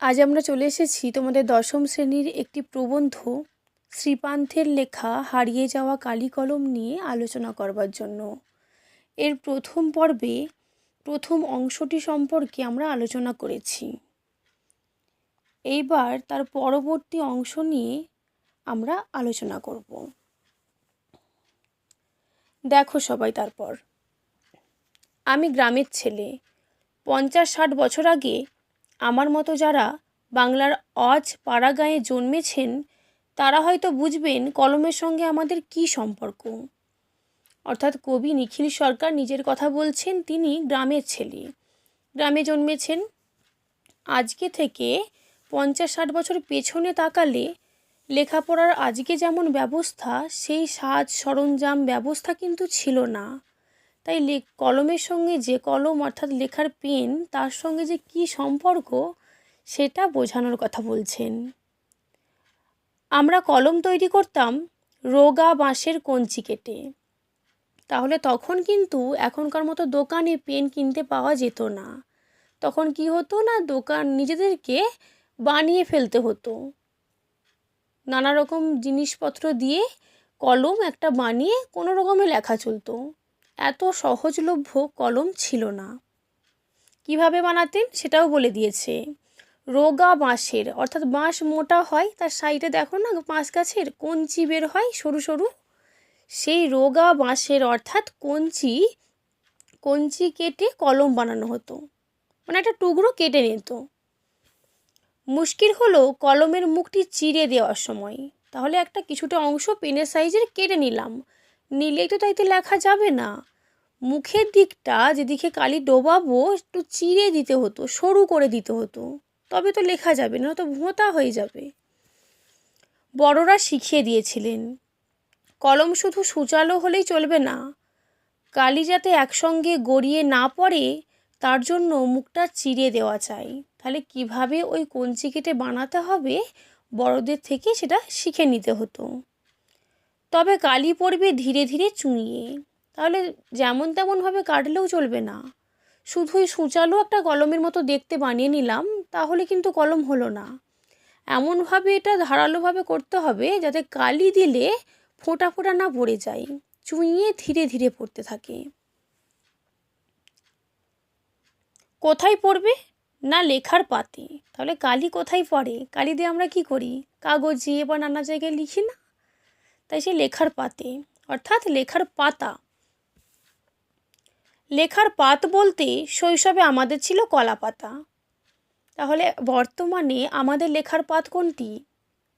আজ আমরা চলে এসেছি তোমাদের দশম শ্রেণির একটি প্রবন্ধ শ্রীপান্থের লেখা হারিয়ে যাওয়া কালি কলম নিয়ে আলোচনা করবার জন্য। এর প্রথম পর্বে প্রথম অংশটি সম্পর্কে আমরা আলোচনা করেছি। এইবার তার পরবর্তী অংশ নিয়ে আমরা আলোচনা করব। দেখো সবাই তারপর। আমি গ্রামের ছেলে। পঞ্চাশ ষাট বছর আগে আমার মতো যারা বাংলার অজ পাড়াগাঁয়ে জন্মেছেন, তারা হয়তো বুঝবেন কলমের সঙ্গে আমাদের কি সম্পর্ক। অর্থাৎ কবি নিখিল সরকার নিজের কথা বলছেন, তিনি গ্রামের ছেলে। গ্রামে জন্মেছেন। আজকে থেকে পঞ্চাশ ষাট বছর পেছনে তাকালে লেখাপড়ার আজকে যেমন ব্যবস্থা, সেই সাজ সরঞ্জাম ব্যবস্থা কিন্তু ছিল না। তাই কলমের সঙ্গে যে কলম অর্থাৎ লেখার পেন, তার সঙ্গে যে কি সম্পর্ক, সেটা বোঝানোর কথা বলছেন। আমরা কলম তৈরি করতাম রোগা বাঁশের কঞ্চি কেটে। তাহলে তখন কিন্তু এখনকার মতো দোকানে পেন কিনতে পাওয়া যেত না। তখন কি হতো না, দোকান নিজেদেরকে বানিয়ে ফেলতে হতো। নানা রকম জিনিসপত্র দিয়ে কলম একটা বানিয়ে কোনো রকমে লেখা চলতো। এত সহজলভ্য কলম ছিল না। কীভাবে বানাতেন সেটাও বলে দিয়েছে। রোগা বাঁশের, অর্থাৎ বাঁশ মোটা হয় তার সাইডে দেখো না, বাঁশ গাছের কঞ্চি বের হয় সরু সরু। সেই রোগা বাঁশের, অর্থাৎ কঞ্চি কঞ্চি কেটে কলম বানানো হতো। মানে একটা টুকরো কেটে নিত। মুশকিল হলো কলমের মুখটি চিরে দেওয়ার সময়। তাহলে একটা কিছুটা অংশ পেনের সাইজের কেটে নিলাম। নিলেই তো তাইতে লেখা যাবে না। মুখের দিকটা যেদিকে কালি ডোবাবো, একটু চিরে দিতে হতো, সরু করে দিতে হতো। তবে তো লেখা যাবে, না তো ভোঁতা হয়ে যাবে। বড়রা শিখিয়ে দিয়েছিলেন, কলম শুধু সুচালো হলেই চলবে না। কালি যাতে একসঙ্গে গড়িয়ে না পড়ে, তার জন্য মুখটা চিরে দেওয়া চাই। তাহলে কীভাবে ওই কঞ্চি কেটে বানাতে হবে, বড়দের থেকে সেটা শিখে নিতে হতো। তবে কালি পড়বে ধীরে ধীরে চুঁইয়ে। তাহলে যেমন তেমনভাবে কাটলেও চলবে না। শুধুই সুচালো একটা কলমের মতো দেখতে বানিয়ে নিলাম, তাহলে কিন্তু কলম হলো না। এমনভাবে এটা ধারালোভাবে করতে হবে যাতে কালি দিলে ফোঁটা ফোঁটা না পড়ে যায়, চুঁইয়ে ধীরে ধীরে পড়তে থাকে। কোথায় পড়বে? না লেখার পাতে। তাহলে কালি কোথায় পড়ে? কালি দিয়ে আমরা কি করি? কাগজে বা নানা জায়গায় লিখি না? তাই সে লেখার পাতে। অর্থাৎ লেখার পাতা। লেখার পাত বলতে শৈশবে আমাদের ছিল কলা পাতা। তাহলে বর্তমানে আমাদের লেখার পাত কোনটি?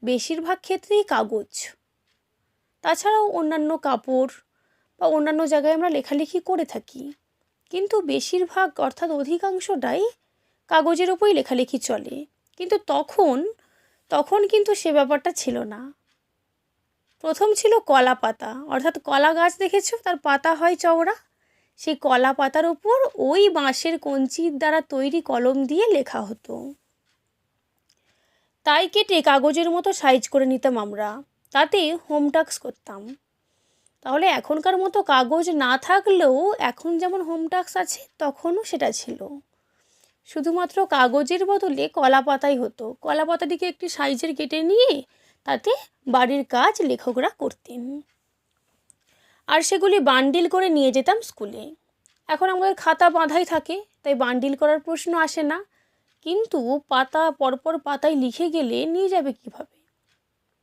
বেশিরভাগ ক্ষেত্রেই কাগজ। তাছাড়াও অন্যান্য কাপড় বা অন্যান্য জায়গায় আমরা লেখালেখি করে থাকি। কিন্তু বেশিরভাগ, অর্থাৎ অধিকাংশটাই কাগজের ওপরই লেখালেখি চলে। কিন্তু তখন তখন কিন্তু সে ব্যাপারটা ছিল না। প্রথম ছিল কলা পাতা। অর্থাৎ কলা গাছ দেখেছ? তার পাতা হয় চওড়া। সেই কলা পাতার ওপর ওই বাঁশের কঞ্চির দ্বারা তৈরি কলম দিয়ে লেখা হতো। তাই কেটে কাগজের মতো সাইজ করে নিতাম আমরা। তাতে হোম করতাম। তাহলে এখনকার মতো কাগজ না থাকলেও এখন যেমন হোম আছে, তখনও সেটা ছিল। শুধুমাত্র কাগজের বদলে কলা পাতাই হতো। কলা পাতাটিকে একটি সাইজের কেটে নিয়ে তাতে বাড়ির কাজ লেখকরা করতেন। আর সেগুলি বান্ডিল করে নিয়ে যেতাম স্কুলে। এখন আমাদের খাতা বাঁধাই থাকে, তাই বান্ডিল করার প্রশ্ন আসে না। কিন্তু পাতা পরপর পাতায় লিখে গেলে নিয়ে যাবে কীভাবে?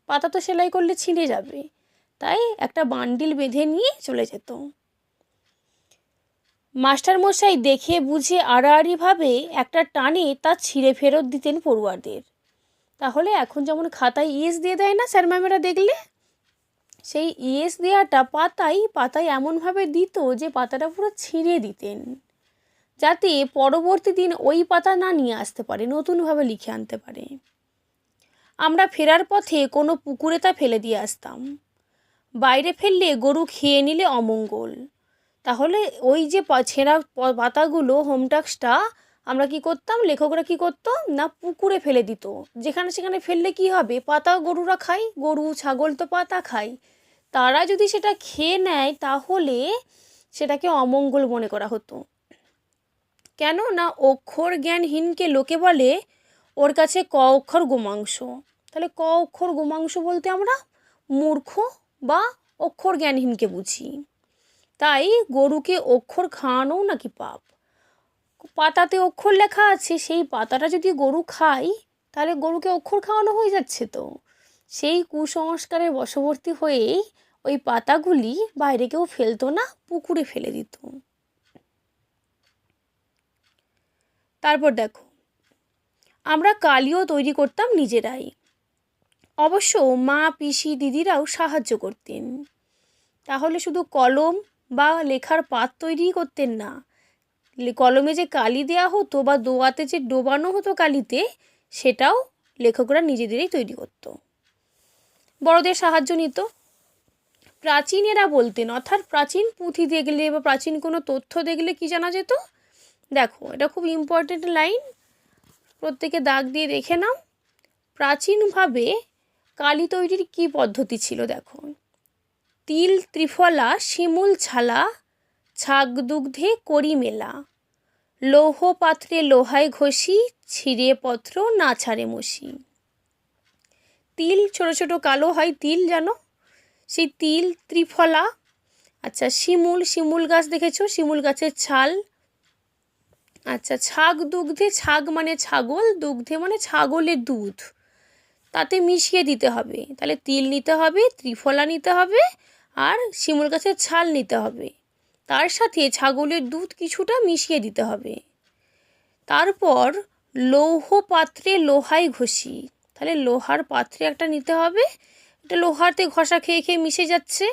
পাতা তো সেলাই করলে ছিঁড়ে যাবে, তাই একটা বান্ডিল বেঁধে নিয়ে চলে যেত। মাস্টারমশাই দেখে বুঝে আড়াআড়িভাবে একটা টানে তা ছিঁড়ে ফেরত দিতেন পড়ুয়াদের। তাহলে এখন যেমন খাতায় ইয়েস দিয়ে দেয় না স্যার ম্যামেরা দেখলে? সেই ইয়েস দেওয়াটা পাতায় পাতায় এমনভাবে দিত যে পাতাটা পুরো ছিঁড়ে দিতেন। যাতে পরবর্তী দিন ওই পাতা না নিয়ে আসতে পারে, নতুনভাবে লিখে আনতে পারে। আমরা ফেরার পথে কোনো পুকুরে তা ফেলে দিয়ে আসতাম। বাইরে ফেললে গরু খেয়ে নিলে অমঙ্গল। তাহলে ওই যে ছেঁড়া পাতাগুলো হোমটাক্সটা আমরা কি করতাম? লেখকরা কি করতো? না, পুকুরে ফেলে দিত। যেখানে সেখানে ফেললে কি হবে? পাতা গরুরা খায়, গরু, ছাগল তো পাতা খায়। তারা যদি সেটা খেয়ে নেয়, তাহলে সেটাকে অমঙ্গল মনে করা হতো। কেন? না অক্ষর জ্ঞানহীনকে লোকে বলে, ওর কাছে ক অক্ষর গোমাংস। তাহলে ক অক্ষর গোমাংস বলতে আমরা মূর্খ বা অক্ষর জ্ঞানহীনকে বুঝি। তাই গরুকে অক্ষর খাওয়ানোও নাকি পাপ? পাতাতে অক্ষর লেখা আছে, সেই পাতাটা যদি গরু খায়, তাহলে গরুকে অক্ষর খাওয়ানো হয়ে যাচ্ছে তো। সেই কুসংস্কারের বশবর্তী হয়েই ওই পাতাগুলি বাইরে কেউ ফেলতো না, পুকুরে ফেলে দিত। তারপর দেখো, আমরা কালিও তৈরি করতাম নিজেরাই। অবশ্য মা, পিসি, দিদিরাও সাহায্য করতেন। তাহলে শুধু কলম বা লেখার পাত তৈরিই করতেন না কলমে যে কালি দেওয়া হতো বা দোয়াতে যে ডোবানো হতো কালিতে, সেটাও লেখকরা নিজেদেরই তৈরি করত। বড়দের সাহায্য নিত। প্রাচীনেরা বলতেন, অর্থাৎ প্রাচীন পুঁথি দেখলে বা প্রাচীন কোনো তথ্য দেখলে কি জানা যেত? দেখো, এটা খুব ইম্পর্টেন্ট লাইন প্রত্যেকে দাগ দিয়ে দেখে নাও। প্রাচীনভাবে কালি তৈরির কি পদ্ধতি ছিল দেখো? তিল, ত্রিফলা, শিমুল, ছালা ছাগ দুগ্ধে করি মেলা। লৌহ পাত্রে লোহায় ঘষি, ছিঁড়ে পত্র না ছাড়ে মসি তিল, ছোট ছোট কালো হয় তিল জানো? সেই তিল, ত্রিফলা। আচ্ছা শিমুল শিমুল গাছ দেখেছ? শিমুল গাছের ছাল। আচ্ছা ছাগ দুগ্ধে ছাগ মানে ছাগল, দুগ্ধে মানে ছাগলের দুধ। তাতে মিশিয়ে দিতে হবে। তাহলে তিল নিতে হবে, ত্রিফলা নিতে হবে, আর শিমুল গাছের ছাল নিতে হবে। তার সাথে ছাগলের দুধ কিছুটা মিশিয়ে দিতে হবে। তারপর লৌহ পাত্রে লোহায় ঘষি। তাহলে লোহার পাত্রে একটা নিতে হবে। এটা লোহাতে ঘষা খেয়ে খেয়ে মিশে যাচ্ছে।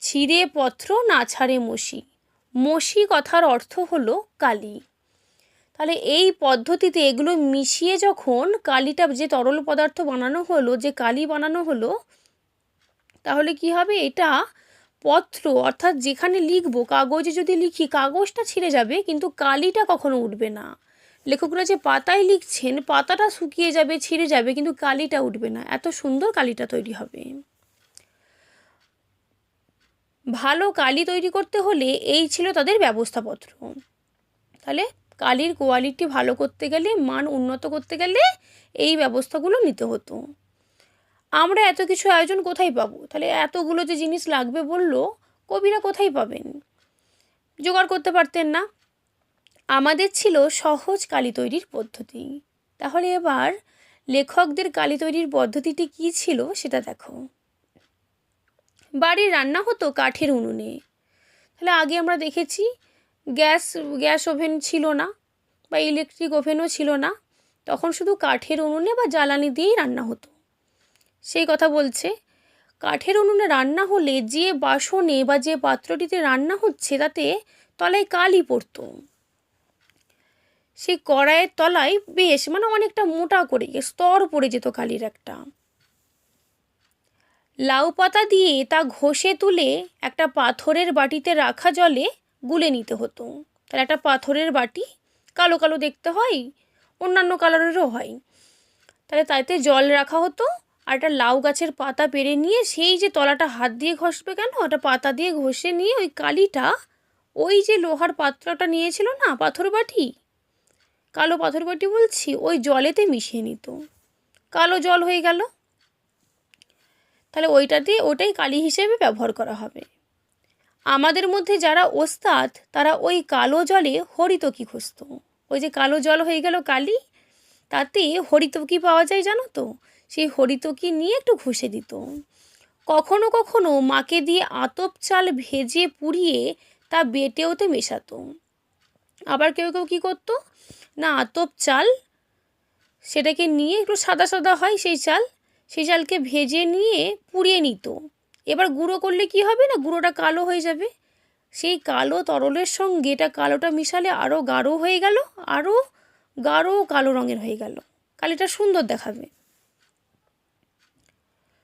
ছিঁড়ে পত্র না ছাড়ে মসি মসি কথার অর্থ হলো কালি। তাহলে এই পদ্ধতিতে এগুলো মিশিয়ে যখন কালিটা যে তরল পদার্থ বানানো হলো, যে কালি বানানো হলো, তাহলে কি হবে? এটা পত্র, অর্থাৎ যেখানে লিখব, কাগজে যদি লিখি, কাগজটা ছিঁড়ে যাবে, কিন্তু কালিটা কখনো উঠবে না। লেখকরা যে পাতায় লিখছেন, পাতাটা শুকিয়ে যাবে, ছিঁড়ে যাবে, কিন্তু কালিটা উঠবে না। এত সুন্দর কালিটা তৈরি হবে। ভালো কালি তৈরি করতে হলে এই ছিল তাদের ব্যবস্থাপত্র। তাহলে কালির কোয়ালিটি ভালো করতে গেলে, মান উন্নত করতে গেলে এই ব্যবস্থাগুলো নিতে হতো। আমরা এত কিছু আয়োজন কোথায় পাবো? তাহলে এতগুলো যে জিনিস লাগবে বলল, কবিরা কোথায় পাবেন? জোগাড় করতে পারতেন না। আমাদের ছিল সহজ কালি তৈরির পদ্ধতি। তাহলে এবার লেখকদের কালি তৈরির পদ্ধতিটি কী ছিল সেটা দেখো। বাড়ির রান্না হতো কাঠের উনুনে। তাহলে আগে আমরা দেখেছি গ্যাস গ্যাস ওভেন ছিল না বা ইলেকট্রিক ওভেনও ছিল না। তখন শুধু কাঠের উনুনে বা জ্বালানি দিয়েই রান্না হতো। সেই কথা বলছে। কাঠের উনুনে রান্না হলে যে বাসনে বা যে পাত্রটিতে রান্না হচ্ছে তাতে তলায় কালি পড়তো। সেই কড়াইয়ের তলায় বেশ মানে অনেকটা মোটা করে স্তর পড়ে যেত কালির একটা। লাউ পাতা দিয়ে তা ঘষে তুলে একটা পাথরের বাটিতে রাখা জলে গুলে নিতে হতো। তাহলে একটা পাথরের বাটি কালো কালো দেখতে হয়, অন্যান্য কালারেরও হয়। তাহলে তাতে জল রাখা হতো আর একটা লাউ গাছের পাতা পেরে নিয়ে সেই যে তলাটা হাত দিয়ে ঘষবে কেন, ওটা পাতা দিয়ে ঘষে নিয়ে ওই কালিটা, ওই যে লোহার পাত্রটা নিয়েছিল না, পাথর বাটি? কালো পাথর বাটি বলছি, ওই জলেতে মিশিয়ে নিত। কালো জল হয়ে গেল। তাহলে ওইটা দিয়ে ওটাই কালি হিসেবে ব্যবহার করা হবে। আমাদের মধ্যে যারা ওস্তাদ, তারা ওই কালো জলে হরিতকি খুঁজত। ওই যে কালো জল হয়ে গেল কালি, তাতে হরিতকি পাওয়া যায় জানো তো? সেই হরিতকি নিয়ে একটু ঘষে দিত। কখনো কখনো মাকে দিয়ে আতপ চাল ভেজে পুড়িয়ে তা বেটে ওতে মেশাতো। আবার কেউ কেউ কী করতো? না, আতপ চাল সেটাকে নিয়ে একটু সাদা সাদা হয় সেই চাল, সেই চালকে ভেজে নিয়ে পুড়িয়ে নিত। এবার গুঁড়ো করলে কি হবে না? গুঁড়োটা কালো হয়ে যাবে। সেই কালো তরলের সঙ্গে এটা কালোটা মিশালে আরও গাঢ় হয়ে গেল আরও গাঢ় কালো রঙের হয়ে গেল। কালিটা সুন্দর দেখাবে।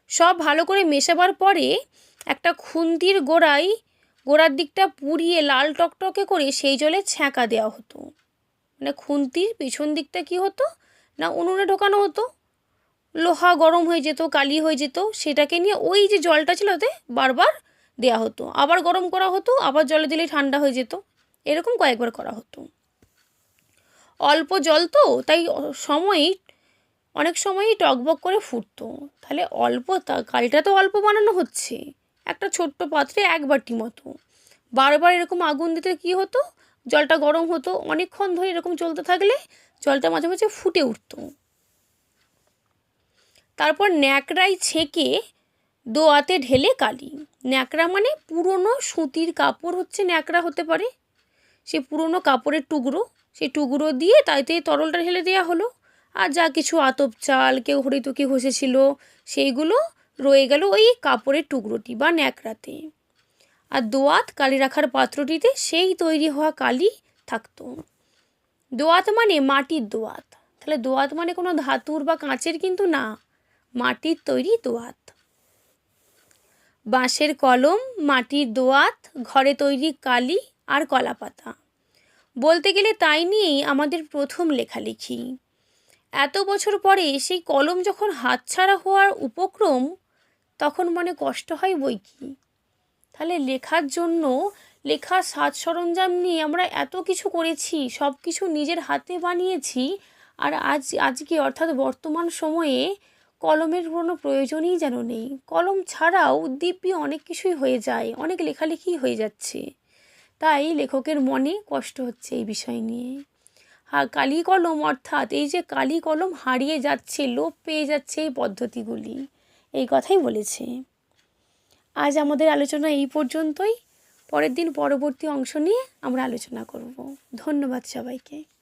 সব ভালো করে মেশাবার পরে একটা খুন্তির গোড়ায়, গোড়ার দিকটা পুড়িয়ে লাল টকটকে করে সেই জলে ছ্যাঁকা দেওয়া হতো। মানে খুন্তির পিছন দিকটা কি হতো? না উনুনে ঢোকানো হতো? লোহা গরম হয়ে যেত, কালি হয়ে যেত, সেটাকে নিয়ে ওই যে জলটা ছিল ওতে বারবার দেওয়া হতো। আবার গরম করা হতো, আবার জলে দিলেই ঠান্ডা হয়ে যেত। এরকম কয়েকবার করা হতো। অল্প জল তো, তাই সময়ই অনেক সময়ই টকবক করে ফুটতো। তাহলে অল্প তা, কালটা তো অল্প বানানো হচ্ছে। একটা ছোট্ট পাত্রে এক বাটি মতো। বারবার এরকম আগুন দিতে কী হতো? জলটা গরম হতো। অনেকক্ষণ ধরে এরকম চলতে থাকলে জলটা মাঝে মাঝে ফুটে উঠতো। তারপর ন্যাকড়াই ছেঁকে দোয়াতে ঢেলে কালি। ন্যাকড়া মানে পুরনো সুতির কাপড় হচ্ছে, ন্যাকড়া হতে পারে। সে পুরনো কাপড়ের টুকরো। সেই টুকরো দিয়ে তাইতে তরলটা ঢেলে দেওয়া হলো। আর যা কিছু আতপ চাল, কেউ হরিতকি ঘষেছিল, সেইগুলো রয়ে গেল ওই কাপড়ের টুকরোটি বা ন্যাকড়াতে। আর দোয়াত কালি রাখার পাত্রটিতে সেই তৈরি হওয়া কালি থাকতো। দোয়াত মানে মাটির দোয়াত। তাহলে দোয়াত মানে কোনো ধাতুর বা কাঁচের কিন্তু না, মাটির তৈরি দোয়াত। বাঁশের কলম, মাটির দোয়াত, ঘরে তৈরি কালি আর কলাপাতা। বলতে গেলে তাই নিয়েই আমাদের প্রথম লেখালেখি। এত বছর পরে সেই কলম যখন হাতছাড়া হওয়ার উপক্রম, তখন মনে কষ্ট হয় বই কি? তাহলে লেখার জন্য লেখার সাজ সরঞ্জাম নিয়ে আমরা এত কিছু করেছি, সব কিছু নিজের হাতে বানিয়েছি, আর আজ, আজকে অর্থাৎ বর্তমান সময়ে কলমের কোনো প্রয়োজনই যেন নেই। কলম ছাড়াও দিব্যি অনেক কিছুই হয়ে যায়, অনেক লেখালেখি হয়ে যাচ্ছে। তাই লেখকের মনে কষ্ট হচ্ছে এই বিষয় নিয়ে। কালি কলম, অর্থাৎ এই যে কালি কলম হারিয়ে যাচ্ছে, লোপ পেয়ে যাচ্ছে এই পদ্ধতিগুলি। এই কথাই বলেছে। আজ আমাদের আলোচনা এই পর্যন্তই। পরের দিন পরবর্তী অংশ নিয়ে আমরা আলোচনা করব। ধন্যবাদ সবাইকে।